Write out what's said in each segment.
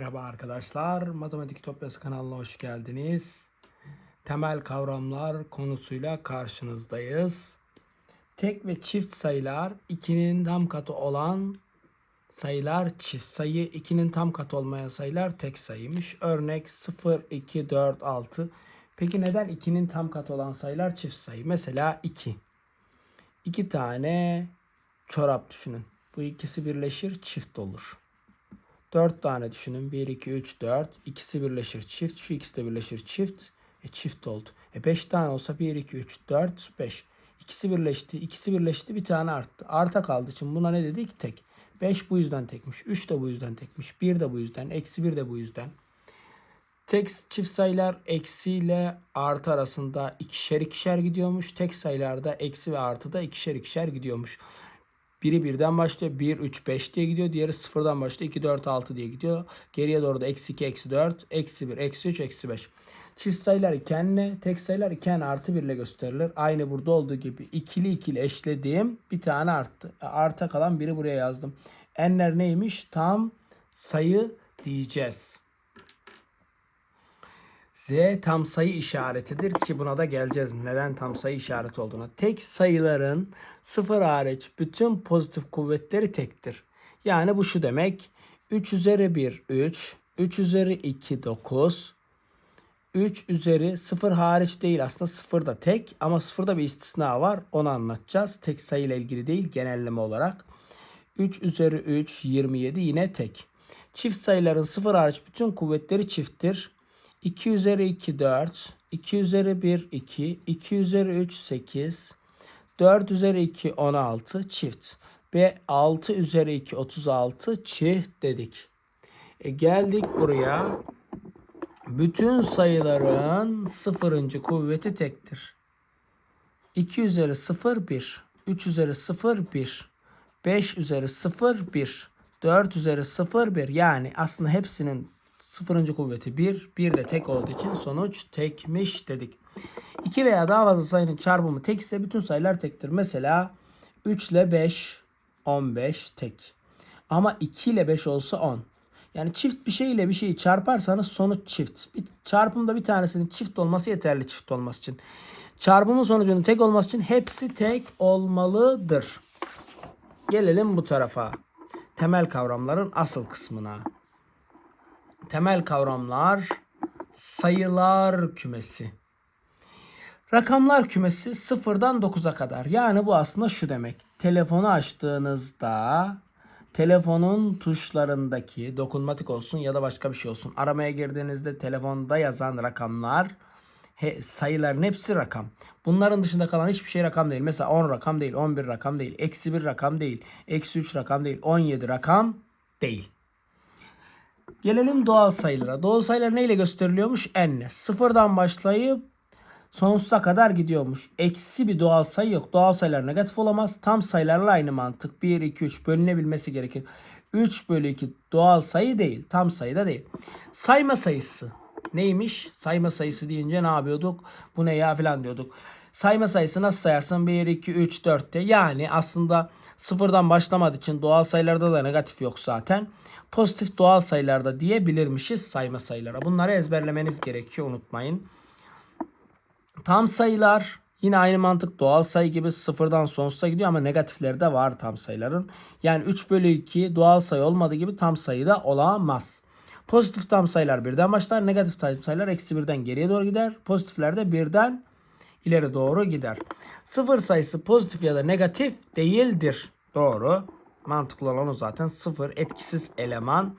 Merhaba arkadaşlar. Matematik Topyası kanalına hoş geldiniz. Temel kavramlar konusuyla karşınızdayız. Tek ve çift sayılar 2'nin tam katı olan sayılar çift sayı, 2'nin tam katı olmayan sayılar tek sayıymış. Örnek 0, 2, 4, 6. Peki neden 2'nin tam katı olan sayılar çift sayı? Mesela 2. 2 tane çorap düşünün. Bu ikisi birleşir çift olur. 4 tane düşünün. 1, 2, 3, 4. İkisi birleşir çift. Şu ikisi de birleşir çift. E çift oldu. E 5 tane olsa 1, 2, 3, 4, 5. İkisi birleşti. İkisi birleşti. Bir tane arttı. Arta kaldığı için buna ne dedik? Tek. 5 bu yüzden tekmiş. 3 de bu yüzden tekmiş. 1 de bu yüzden. Eksi 1 de bu yüzden. Tek çift sayılar eksi ile artı arasında ikişer ikişer gidiyormuş. Tek sayılarda eksi ve artı da ikişer ikişer gidiyormuş. Biri birden başlıyor. 1, 3, 5 diye gidiyor. Diğeri sıfırdan başlıyor. 2, 4, 6 diye gidiyor. Geriye doğru da eksi 2, eksi 4, eksi 1, eksi 3, eksi 5. Çift sayılar ikenle, tek sayılar iken artı 1 ile gösterilir. Aynı burada olduğu gibi ikili ikili eşlediğim bir tane arttı. E, Arta kalan biri buraya yazdım. Enler neymiş? Tam sayı diyeceğiz. Z tam sayı işaretidir ki buna da geleceğiz. Neden tam sayı işareti olduğuna. Tek sayıların sıfır hariç bütün pozitif kuvvetleri tektir. Yani bu şu demek. 3 üzeri 1 3, 3 üzeri 2 9, 3 üzeri 0 hariç değil aslında 0 da tek ama 0'da bir istisna var onu anlatacağız. Tek sayı ile ilgili değil genelleme olarak. 3 üzeri 3 27 yine tek. Çift sayıların 0 hariç bütün kuvvetleri çifttir. 2 üzeri 2 4, 2 üzeri 1 2, 2 üzeri 3 8, 4 üzeri 2 16 çift ve 6 üzeri 2 36 çift dedik. E geldik buraya. Bütün sayıların sıfırıncı kuvveti tektir. 2 üzeri 0 1, 3 üzeri 0 1, 5 üzeri 0 1, 4 üzeri 0 1 yani aslında hepsinin sıfırıncı kuvveti 1, 1 de tek olduğu için sonuç tekmiş dedik. 2 veya daha fazla sayının çarpımı tek ise bütün sayılar tektir. Mesela 3 ile 5 15 tek. Ama 2 ile 5 olsa 10. Yani çift bir şey ile bir şeyi çarparsanız sonuç çift. Bir çarpımda bir tanesinin çift olması yeterli çift olması için. Çarpımın sonucunun tek olması için hepsi tek olmalıdır. Gelelim bu tarafa. Temel kavramların asıl kısmına. Temel kavramlar sayılar kümesi. Rakamlar kümesi sıfırdan 9'a kadar. Yani bu aslında şu demek. Telefonu açtığınızda telefonun tuşlarındaki dokunmatik olsun ya da başka bir şey olsun. Aramaya girdiğinizde telefonda yazan rakamlar he, sayıların hepsi rakam. Bunların dışında kalan hiçbir şey rakam değil. Mesela 10 rakam değil, 11 rakam değil, eksi 1 rakam değil, eksi 3 rakam değil, 17 rakam değil. Gelelim doğal sayılara. Doğal sayılar neyle gösteriliyormuş? N'le. Sıfırdan başlayıp sonsuza kadar gidiyormuş. Eksi bir doğal sayı yok. Doğal sayılar negatif olamaz. Tam sayılarla aynı mantık. 1, 2, 3 bölünebilmesi gerekir. 3 bölü 2 doğal sayı değil. Tam sayıda değil. Sayma sayısı neymiş? Sayma sayısı deyince ne yapıyorduk? Bu ne ya falan diyorduk. Sayma sayısı nasıl sayarsın? 1, 2, 3, 4 diye. Yani aslında sıfırdan başlamadığı için doğal sayılarda da negatif yok zaten. Pozitif doğal sayılarda diyebilirmişiz sayma sayılara. Bunları ezberlemeniz gerekiyor unutmayın. Tam sayılar yine aynı mantık doğal sayı gibi sıfırdan sonsuza gidiyor ama negatifleri de var tam sayıların. Yani 3 bölü 2 doğal sayı olmadığı gibi tam sayı da olamaz. Pozitif tam sayılar birden başlar. Negatif tam sayılar eksi birden geriye doğru gider. Pozitifler de birden ileri doğru gider. Sıfır sayısı pozitif ya da negatif değildir. Doğru. Mantıklı olan o zaten. Sıfır etkisiz eleman.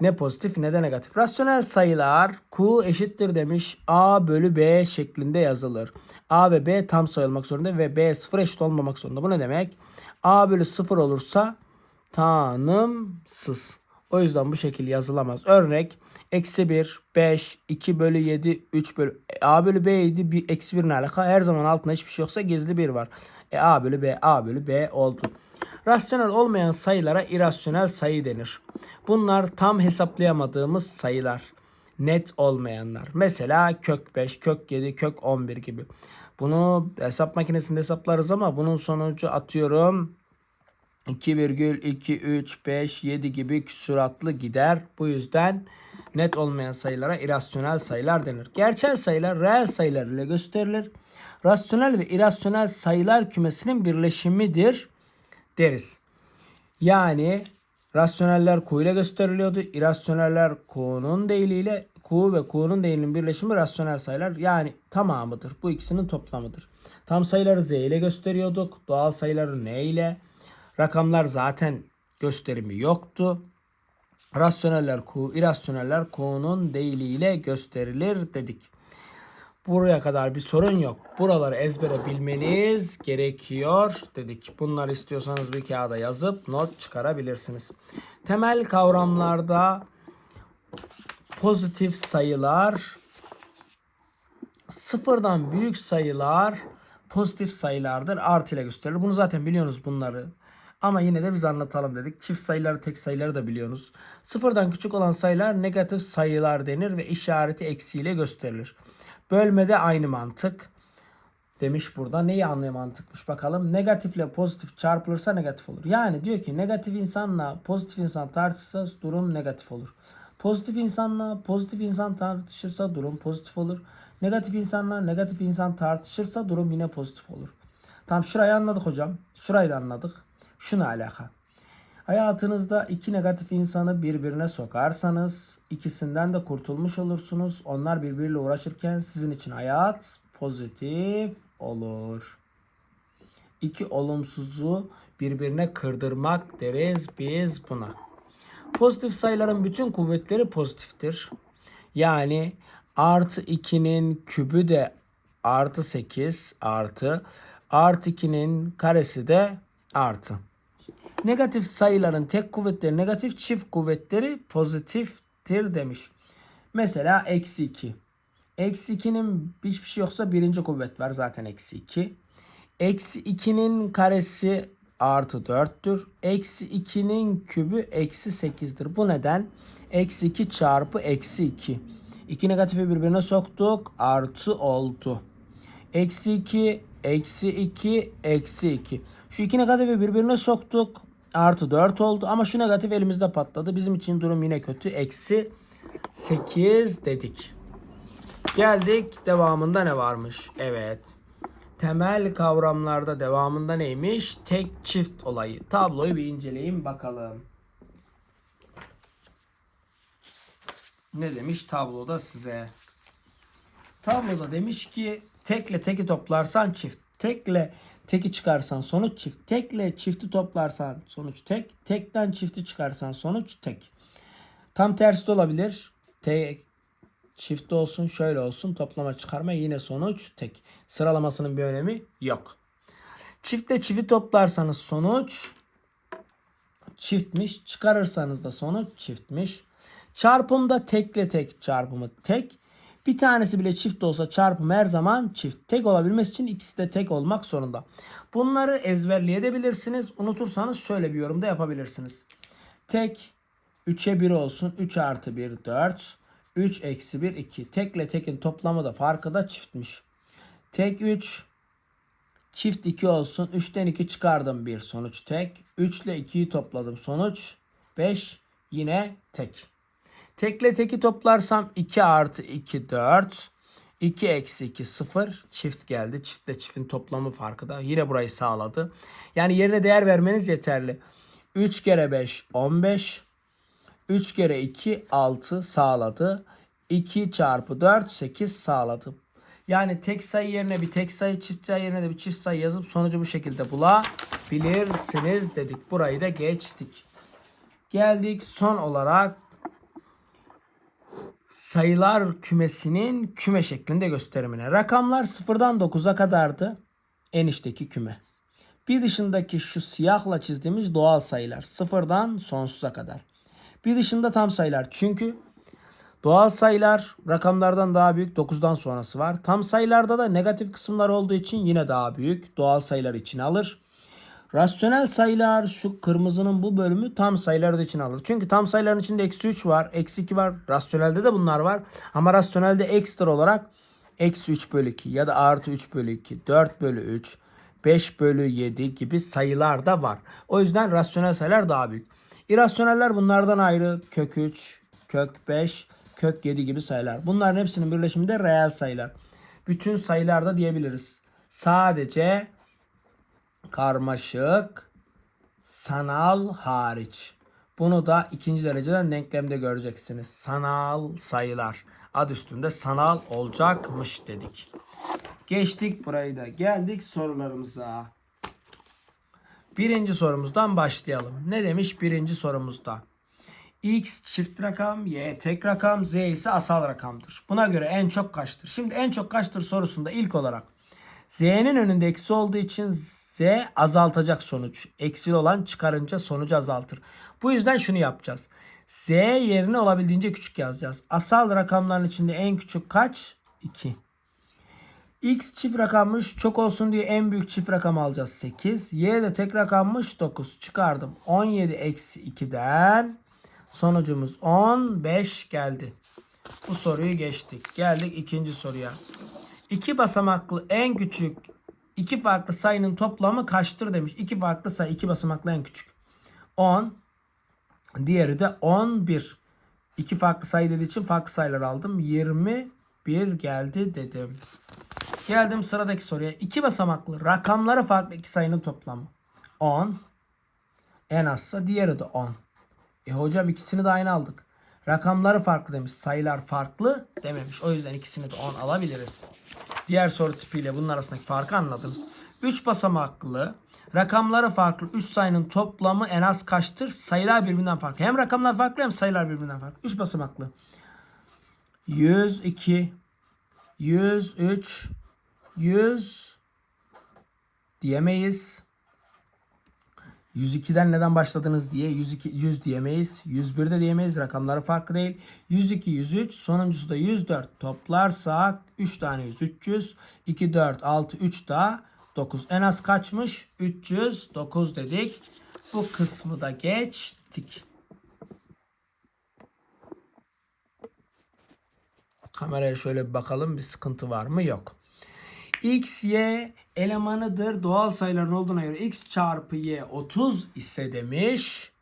Ne pozitif ne de negatif. Rasyonel sayılar Q eşittir demiş. A bölü B şeklinde yazılır. A ve B tam sayı olmak zorunda ve B sıfır eşit olmamak zorunda. Bu ne demek? A bölü sıfır olursa tanımsız. O yüzden bu şekil yazılamaz. Örnek eksi 1, 5, 2 bölü 7, 3 bölü A bölü B'ydi. Bir, eksi 1 ne alaka? Her zaman altında hiçbir şey yoksa gizli 1 var. E, A bölü B, A bölü B oldu. Rasyonel olmayan sayılara irasyonel sayı denir. Bunlar tam hesaplayamadığımız sayılar. Net olmayanlar. Mesela kök 5, kök 7, kök 11 gibi. Bunu hesap makinesinde hesaplarız ama bunun sonucu atıyorum 2,2, 3, 5, 7 gibi küsuratlı gider. Bu yüzden net olmayan sayılara irrasyonel sayılar denir. Gerçel sayılar reel sayılar ile gösterilir. Rasyonel ve irrasyonel sayılar kümesinin birleşimidir deriz. Yani rasyoneller Q ile gösteriliyordu. İrasyoneller Q'nun değiliyle Q ve Q'nun değilinin birleşimi rasyonel sayılar yani tamamıdır. Bu ikisinin toplamıdır. Tam sayıları Z ile gösteriyorduk. Doğal sayıları N ile. Rakamlar zaten gösterimi yoktu. Rasyoneller Q, irrasyoneller Q'nun değiliyle gösterilir dedik. Buraya kadar bir sorun yok. Buraları ezbere bilmeniz gerekiyor dedik. Bunları istiyorsanız bir kağıda yazıp not çıkarabilirsiniz. Temel kavramlarda pozitif sayılar, sıfırdan büyük sayılar pozitif sayılardır. Artı ile gösterilir. Bunu zaten biliyorsunuz bunları. Ama yine de biz anlatalım dedik. Çift sayıları, tek sayıları da biliyorsunuz. Sıfırdan küçük olan sayılar negatif sayılar denir ve işareti eksiyle gösterilir. Bölmede aynı mantık demiş burada. Neyi anlıyor mantıkmış bakalım. Negatifle pozitif çarpılırsa negatif olur. Yani diyor ki negatif insanla pozitif insan tartışırsa durum negatif olur. Pozitif insanla pozitif insan tartışırsa durum pozitif olur. Negatif insanla negatif insan tartışırsa durum yine pozitif olur. Tam şurayı anladık hocam. Şurayı da anladık. Şuna alaka. Hayatınızda iki negatif insanı birbirine sokarsanız ikisinden de kurtulmuş olursunuz. Onlar birbiriyle uğraşırken sizin için hayat pozitif olur. İki olumsuzu birbirine kırdırmak deriz biz buna. Pozitif sayıların bütün kuvvetleri pozitiftir. Yani artı 2'nin kübü de artı 8 artı artı 2'nin karesi de artı. Negatif sayıların tek kuvvetleri negatif, çift kuvvetleri pozitiftir demiş. Mesela eksi 2. Eksi 2'nin hiçbir şey yoksa birinci kuvvet var zaten eksi 2. Eksi 2'nin karesi artı 4'tür. Eksi 2'nin kübü eksi 8'dir. Bu neden? Eksi 2 çarpı eksi 2. 2 negatifi birbirine soktuk. Artı oldu. Eksi 2, eksi 2, eksi 2. Şu iki negatifi birbirine soktuk. Artı 4 oldu. Ama şu negatif elimizde patladı. Bizim için durum yine kötü. Eksi 8 dedik. Geldik devamında ne varmış? Evet. Temel kavramlarda devamında neymiş? Tek çift olayı. Tabloyu bir inceleyin bakalım. Ne demiş tabloda size? Tabloda demiş ki tekle teki toplarsan çift. Tekle teki çıkarsan sonuç çift. Tekle çifti toplarsan sonuç tek. Tekten çifti çıkarsan sonuç tek. Tam tersi de olabilir. Tek çift olsun şöyle olsun toplama çıkarma yine sonuç tek. Sıralamasının bir önemi yok. Çiftle çift toplarsanız sonuç çiftmiş. Çıkarırsanız da sonuç çiftmiş. Çarpımda tekle tek çarpımı tek. Bir tanesi bile çift olsa çarpım her zaman çift. Tek olabilmesi için ikisi de tek olmak zorunda. Bunları ezberleyebilirsiniz. Unutursanız şöyle bir yorumda yapabilirsiniz. Tek 3'e 1 olsun. 3 artı 1 4. 3 eksi 1 2. Tekle tekin toplamı da farkı da çiftmiş. Tek 3 çift 2 olsun. 3'ten 2 çıkardım 1 sonuç tek. 3 ile 2'yi topladım sonuç 5 yine tek. Tekle teki toplarsam 2 artı 2 4. 2 eksi 2 0 çift geldi. Çiftle çiftin toplamı farkı da yine burayı sağladı. Yani yerine değer vermeniz yeterli. 3 kere 5 15. 3 kere 2 6 sağladı. 2 çarpı 4 8 sağladı. Yani tek sayı yerine bir tek sayı, çift sayı yerine de bir çift sayı yazıp sonucu bu şekilde bulabilirsiniz dedik. Burayı da geçtik. Geldik son olarak sayılar kümesinin küme şeklinde gösterimine. Rakamlar sıfırdan 9'a kadardı en içteki küme. Bir dışındaki şu siyahla çizdiğimiz doğal sayılar sıfırdan sonsuza kadar. Bir dışında tam sayılar çünkü doğal sayılar rakamlardan daha büyük 9'dan sonrası var. Tam sayılarda da negatif kısımlar olduğu için yine daha büyük doğal sayılar için alır. Rasyonel sayılar şu kırmızının bu bölümü tam sayıları da için alır. Çünkü tam sayıların içinde eksi 3 var, eksi 2 var. Rasyonelde de bunlar var. Ama rasyonelde ekstra olarak eksi 3 bölü 2 ya da artı 3 bölü 2, 4 bölü 3, 5 bölü 7 gibi sayılar da var. O yüzden rasyonel sayılar daha büyük. İrasyoneller bunlardan ayrı kök 3, kök 5, kök 7 gibi sayılar. Bunların hepsinin birleşimi de reel sayılar. Bütün sayılarda diyebiliriz. Sadece karmaşık sanal hariç. Bunu da ikinci dereceden denklemde göreceksiniz. Sanal sayılar. Ad üstünde sanal olacakmış dedik. Geçtik burayı da geldik sorularımıza. Birinci sorumuzdan başlayalım. Ne demiş birinci sorumuzda? X çift rakam, Y tek rakam, Z ise asal rakamdır. Buna göre en çok kaçtır? Şimdi en çok kaçtır sorusunda ilk olarak Z'nin önünde eksi olduğu için Z azaltacak sonuç. Eksili olan çıkarınca sonucu azaltır. Bu yüzden şunu yapacağız. Z yerine olabildiğince küçük yazacağız. Asal rakamların içinde en küçük kaç? 2. X çift rakammış. Çok olsun diye en büyük çift rakam alacağız 8. Y de tek rakammış 9. Çıkardım. 17 eksi 2'den sonucumuz 15 geldi. Bu soruyu geçtik. Geldik ikinci soruya. İki basamaklı en küçük iki farklı sayının toplamı kaçtır demiş. İki farklı sayı iki basamaklı en küçük. 10. Diğeri de 11. İki farklı sayı dediği için farklı sayılar aldım. 21 geldi dedim. Geldim sıradaki soruya. İki basamaklı rakamları farklı iki sayının toplamı. 10. En azsa diğeri de 10. E hocam ikisini de aynı aldık. Rakamları farklı demiş. Sayılar farklı dememiş. O yüzden ikisini de 10 alabiliriz. Diğer soru tipiyle bunun arasındaki farkı anladınız. 3 basamaklı rakamları farklı 3 sayının toplamı en az kaçtır? Sayılar birbirinden farklı. Hem rakamlar farklı hem sayılar birbirinden farklı. 3 basamaklı. 102 103 100 diyemeyiz. 102'den neden başladınız diye 102 100 diyemeyiz. 101 de diyemeyiz. Rakamları farklı değil. 102 103 sonuncusu da 104 toplarsak 3 tane 100 300 2 4 6 3 daha 9. En az kaçmış? 309 dedik. Bu kısmı da geçtik. Kameraya şöyle bir bakalım bir sıkıntı var mı? Yok. X, Y elemanıdır. Doğal sayıların olduğuna göre X çarpı Y 30 ise demiş.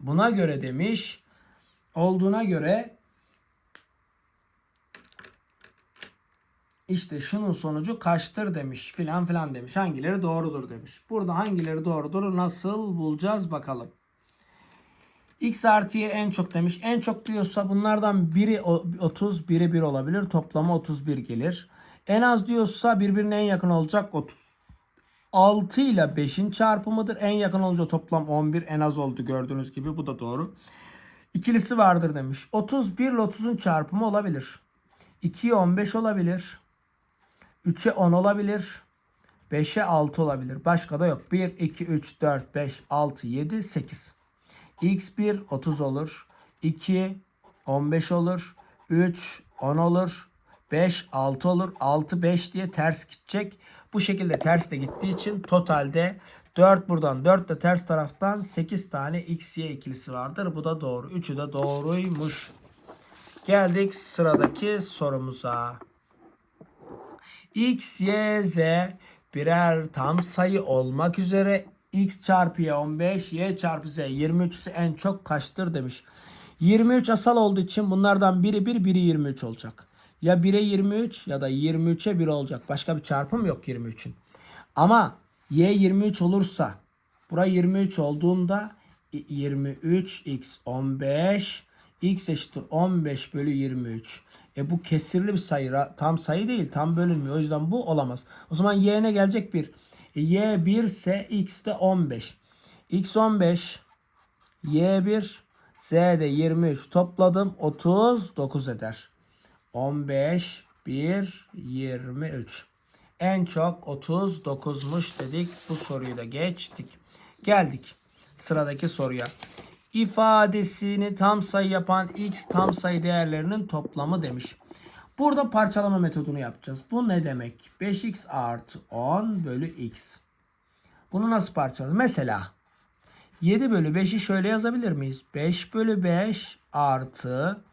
Buna göre demiş. Olduğuna göre işte şunun sonucu kaçtır demiş filan filan demiş. Hangileri doğrudur demiş. Burada hangileri doğrudur nasıl bulacağız bakalım. X artı Y en çok demiş. En çok diyorsa bunlardan biri 30, biri 1 olabilir. Toplamı 31 gelir. En az diyorsa birbirine en yakın olacak 30. 6 ile 5'in çarpımıdır. En yakın olunca toplam 11 en az oldu gördüğünüz gibi. Bu da doğru. İkilisi vardır demiş. 31 ile 30'un çarpımı olabilir. 2'ye 15 olabilir. 3'e 10 olabilir. 5'e 6 olabilir. Başka da yok. 1, 2, 3, 4, 5, 6, 7, 8. X1 30 olur. 2 15 olur. 3 10 olur. 5 6 olur. 6 5 diye ters gidecek. Bu şekilde ters de gittiği için totalde 4 buradan 4 de ters taraftan 8 tane x y ikilisi vardır. Bu da doğru. Üçü de doğruymuş. Geldik sıradaki sorumuza. x, y, z birer tam sayı olmak üzere x çarpı y 15, y çarpı z 23 ise en çok kaçtır demiş. 23 asal olduğu için bunlardan biri 1, biri 23 olacak. Ya 1'e 23 ya da 23'e 1 olacak. Başka bir çarpım yok 23'ün. Ama y 23 olursa bura 23 olduğunda 23 x 15 x eşittir 15 bölü 23. E bu kesirli bir sayı. Tam sayı değil. Tam bölünmüyor. O yüzden bu olamaz. O zaman y ne gelecek 1. E, y 1 ise x de 15. x 15. Y 1. Z de 23. Topladım 39 eder. 15 1 23. En çok 39'muş dedik. Bu soruyu da geçtik. Geldik sıradaki soruya. İfadesini tam sayı yapan x tam sayı değerlerinin toplamı demiş. Burada parçalama metodunu yapacağız. Bu ne demek? 5x artı 10 bölü x. Bunu nasıl parçalayalım? Mesela 7 bölü 5'i şöyle yazabilir miyiz? 5 bölü 5 artı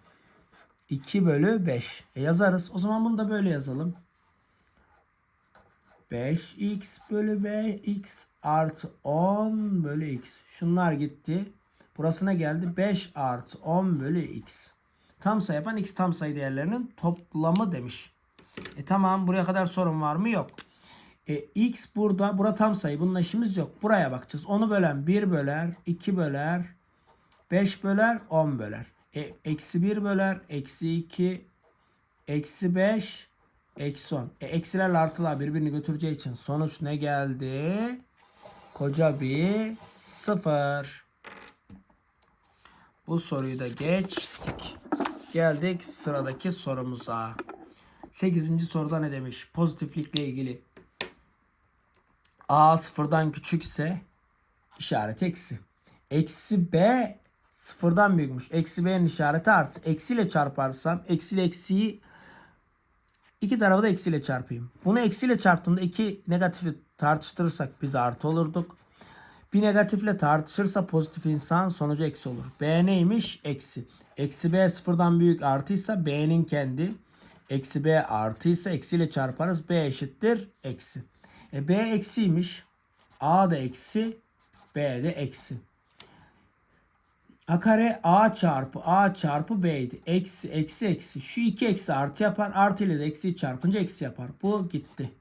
2 bölü 5. E yazarız. O zaman bunu da böyle yazalım. 5x bölü b x artı 10 bölü x. Şunlar gitti. Burasına geldi 5 artı 10 bölü x. Tam sayı yapan x tam sayı değerlerinin toplamı demiş. E tamam buraya kadar sorun var mı? Yok. E, x burada. Bura tam sayı. Bununla işimiz yok. Buraya bakacağız. Onu bölen 1 böler, 2 böler, 5 böler, 10 böler. E, eksi 1 böler, eksi 2, eksi 5, eksi 10. E, eksilerle artılar birbirini götüreceği için sonuç ne geldi? Koca bir sıfır. Bu soruyu da geçtik. Geldik sıradaki sorumuza. 8. soruda ne demiş? Pozitiflikle ilgili. A sıfırdan küçükse işareti eksi. Eksi B sıfırdan büyükmüş. Eksi B'nin işareti artı. Eksiyle çarparsam eksiyle eksiyi iki tarafı da eksiyle çarpayım. Bunu eksiyle çarptığımda iki negatifi tartıştırırsak biz artı olurduk. Bir negatifle tartışırsa pozitif insan sonucu eksi olur. B neymiş? Eksi. Eksi B sıfırdan büyük artıysa B'nin kendi. Eksi B artıysa eksiyle çarparız. B eşittir eksi. E B eksiymiş. A da eksi. B de eksi. A kare A çarpı A çarpı B'ydi. Eksi eksi eksi. Şu iki eksi artı yapar. Artı ile de eksiyi çarpınca eksi yapar. Bu gitti.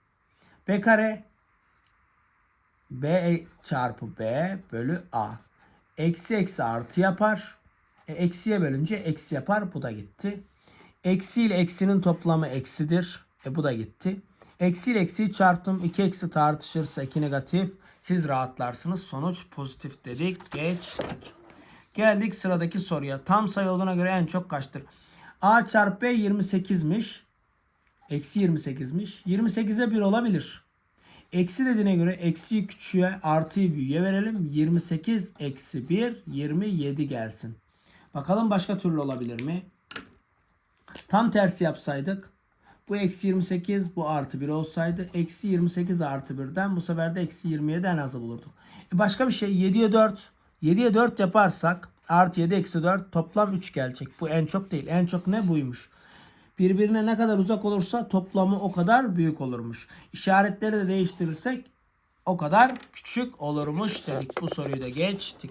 B kare B çarpı B bölü A. Eksi eksi artı yapar. E, eksiye bölünce eksi yapar. Bu da gitti. Eksi ile eksinin toplamı eksidir. E, bu da gitti. Eksi ile eksiyi çarptım. 2 eksi tartışırsa 2 negatif. Siz rahatlarsınız. Sonuç pozitif dedik. Geçtik. Geldik sıradaki soruya. Tam sayı olduğuna göre en çok kaçtır? A çarpı B 28'miş. Eksi 28'miş. 28'e 1 olabilir. Eksi dediğine göre eksiyi küçüğe artıyı büyüğe verelim. 28 eksi 1 27 gelsin. Bakalım başka türlü olabilir mi? Tam tersi yapsaydık. Bu eksi 28 bu artı 1 olsaydı. Eksi 28 artı 1'den bu sefer de eksi 27 en azı bulurduk. E başka bir şey 7'ye 4. 7'ye 4 yaparsak artı 7 eksi 4 toplam 3 gelecek. Bu en çok değil. En çok ne buymuş. Birbirine ne kadar uzak olursa toplamı o kadar büyük olurmuş. İşaretleri de değiştirirsek o kadar küçük olurmuş dedik. Bu soruyu da geçtik.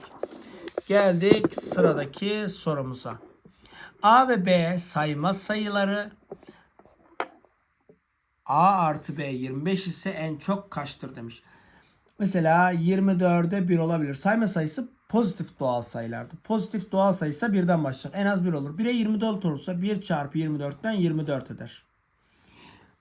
Geldik sıradaki sorumuza. A ve B sayma sayıları A artı B 25 ise en çok kaçtır demiş. Mesela 24'e 1 olabilir. Sayma sayısı pozitif doğal sayılardı. Pozitif doğal sayısı birden başlar. En az 1 olur. 1'e 24 olursa 1 çarpı 24'ten 24 eder.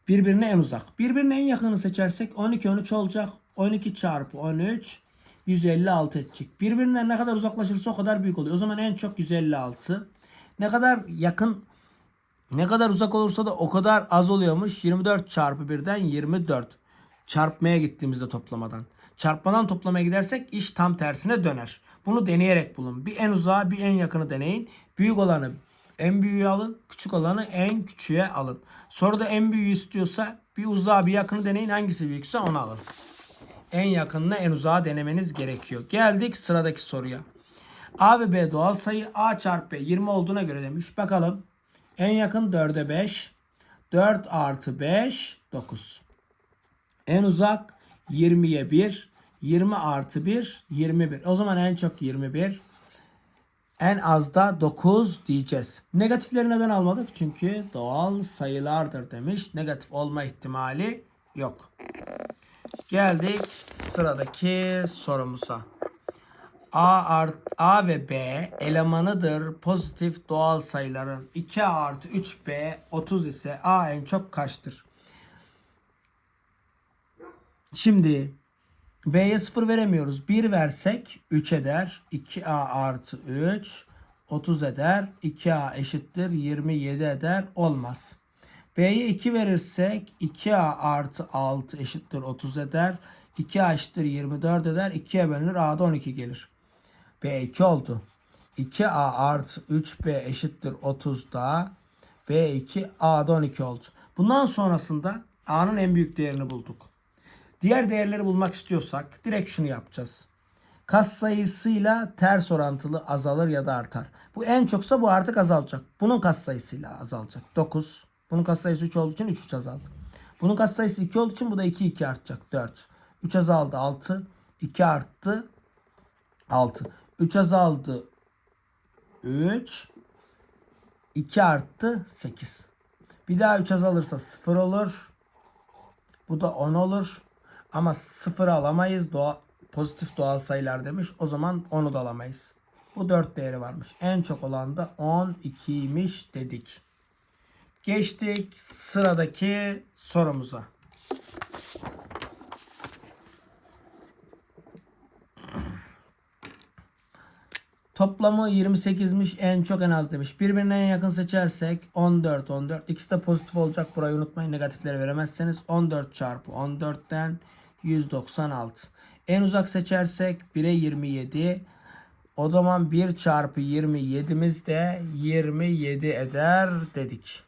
Birbirine en uzak. Birbirine en yakını seçersek 12 13 olacak. 12 çarpı 13 156 edecek. Birbirinden ne kadar uzaklaşırsa o kadar büyük oluyor. O zaman en çok 156. Ne kadar yakın ne kadar uzak olursa da o kadar az oluyormuş. 24 çarpı 1'den 24. Çarpmaya gittiğimizde toplamadan. Çarpmadan toplamaya gidersek iş tam tersine döner. Bunu deneyerek bulun. Bir en uzağı bir en yakını deneyin. Büyük olanı en büyüğü alın. Küçük olanı en küçüğe alın. Soruda en büyüğü istiyorsa bir uzağı bir yakını deneyin. Hangisi büyükse onu alın. En yakınını en uzağı denemeniz gerekiyor. Geldik sıradaki soruya. A ve B doğal sayı A çarpı B 20 olduğuna göre demiş. Bakalım. En yakın 4'e 5. 4 artı 5 9. En uzak 20'ye 1. 20 artı 1 21. O zaman en çok 21. En az da 9 diyeceğiz. Negatifleri neden almadık? Çünkü doğal sayılardır demiş. Negatif olma ihtimali yok. Geldik sıradaki sorumuza. A, art, A ve B elemanıdır pozitif doğal sayıların 2A artı 3B 30 ise A en çok kaçtır? Şimdi B'ye 0 veremiyoruz. 1 versek 3 eder. 2A artı 3 30 eder. 2A eşittir 27 eder. Olmaz. B'ye 2 verirsek 2A artı 6 eşittir 30 eder. 2A eşittir 24 eder. 2'ye bölünür. A'da 12 gelir. B2 oldu. 2A artı 3B eşittir 30'da B2 A'da 12 oldu. Bundan sonrasında A'nın en büyük değerini bulduk. Diğer değerleri bulmak istiyorsak direkt şunu yapacağız. Kas sayısıyla ters orantılı azalır ya da artar. Bu en çoksa bu artık azalacak. Bunun kas sayısıyla azalacak. 9. Bunun kas sayısı 3 olduğu için 3 3 azaldı. Bunun katsayısı 2 olduğu için bu da 2 2 artacak. 4. 3 azaldı 6. 2 arttı 6. 3 azaldı 3. 2 arttı 8. Bir daha 3 azalırsa 0 olur. Bu da 10 olur. Ama 0 alamayız. Doğa, pozitif doğal sayılar demiş. O zaman 10'u da alamayız. Bu 4 değeri varmış. En çok olan da 12'ymiş dedik. Geçtik sıradaki sorumuza. Toplamı 28'miş en çok en az demiş. Birbirine en yakın seçersek 14 14. İkisi de pozitif olacak. Burayı unutmayın. Negatifleri veremezseniz 14 çarpı 14'ten 196. En uzak seçersek 1'e 27. O zaman 1 çarpı 27'miz de 27 eder dedik.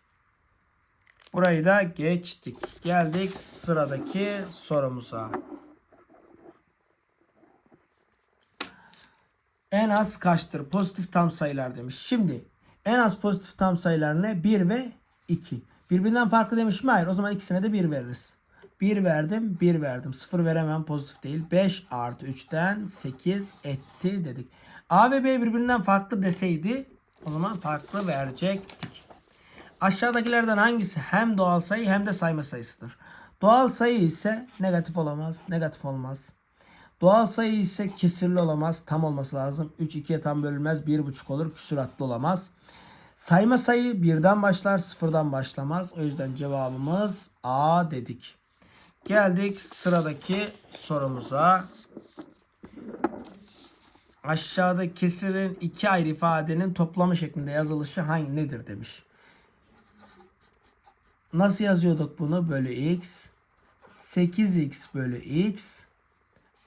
Burayı da geçtik. Geldik sıradaki sorumuza. En az kaçtır? Pozitif tam sayılar demiş. Şimdi en az pozitif tam sayılar ne? 1 ve 2. Birbirinden farklı demiş mi? Hayır. O zaman ikisine de 1 veririz. 1 verdim, 1 verdim. 0 veremem pozitif değil. 5 artı 3'ten 8 etti dedik. A ve B birbirinden farklı deseydi o zaman farklı verecektik. Aşağıdakilerden hangisi hem doğal sayı hem de sayma sayısıdır? Doğal sayı ise negatif olamaz, negatif olmaz. Doğal sayı ise kesirli olamaz, tam olması lazım. 3 2'ye tam bölünmez, 1,5 olur, küsuratlı olamaz. Sayma sayı birden başlar, sıfırdan başlamaz. O yüzden cevabımız A dedik. Geldik sıradaki sorumuza. Aşağıda kesirin iki ayrı ifadenin toplamı şeklinde yazılışı hangi nedir demiş. Nasıl yazıyorduk bunu? Bölü x. 8x bölü x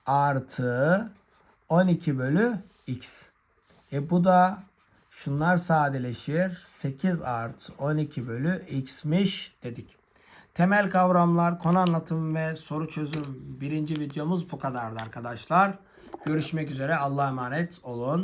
artı 12 bölü x. E bu da şunlar sadeleşir. 8 artı 12 bölü x'miş dedik. Temel kavramlar, konu anlatım ve soru çözüm birinci videomuz bu kadardı arkadaşlar. Görüşmek üzere. Allah'a emanet olun.